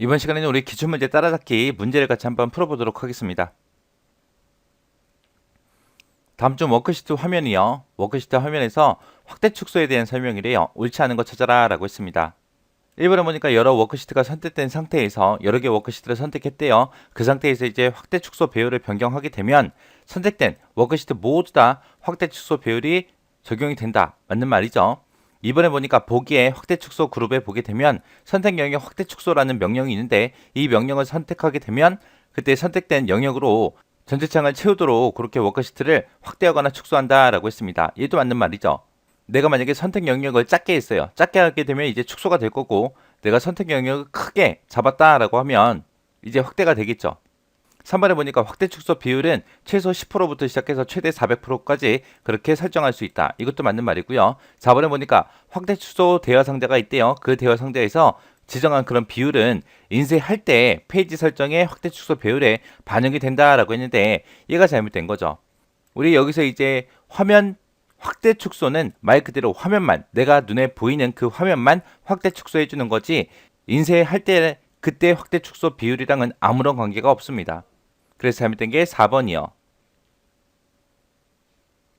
이번 시간에는 우리 기출문제 따라잡기 문제를 같이 한번 풀어보도록 하겠습니다. 다음 중 워크시트 화면이요. 워크시트 화면에서 확대 축소에 대한 설명이래요. 옳지 않은 거 찾아라 라고 했습니다. 1번에 보니까 여러 워크시트가 선택된 상태에서 여러 개 워크시트를 선택했대요. 그 상태에서 이제 확대 축소 배열을 변경하게 되면 선택된 워크시트 모두 다 확대 축소 배열이 적용이 된다. 맞는 말이죠. 이번에 보니까 보기에 확대 축소 그룹에 보게 되면 선택 영역 확대 축소라는 명령이 있는데 이 명령을 선택하게 되면 그때 선택된 영역으로 전체 창을 채우도록 그렇게 워크시트를 확대하거나 축소한다라고 했습니다. 얘도 맞는 말이죠. 내가 만약에 선택 영역을 작게 했어요. 작게 하게 되면 이제 축소가 될 거고 내가 선택 영역을 크게 잡았다라고 하면 이제 확대가 되겠죠. 3번에 보니까 확대 축소 비율은 최소 10%부터 시작해서 최대 400%까지 그렇게 설정할 수 있다. 이것도 맞는 말이고요. 4번에 보니까 확대 축소 대화 상자가 있대요. 그 대화 상자에서 지정한 그런 비율은 인쇄할 때 페이지 설정의 확대 축소 배율에 반영이 된다라고 했는데 얘가 잘못된 거죠. 우리 여기서 이제 화면 확대 축소는 말 그대로 화면만 내가 눈에 보이는 그 화면만 확대 축소해 주는 거지 인쇄할 때 그때 확대 축소 비율이랑은 아무런 관계가 없습니다. 그래서 잘못된 게 4번이요.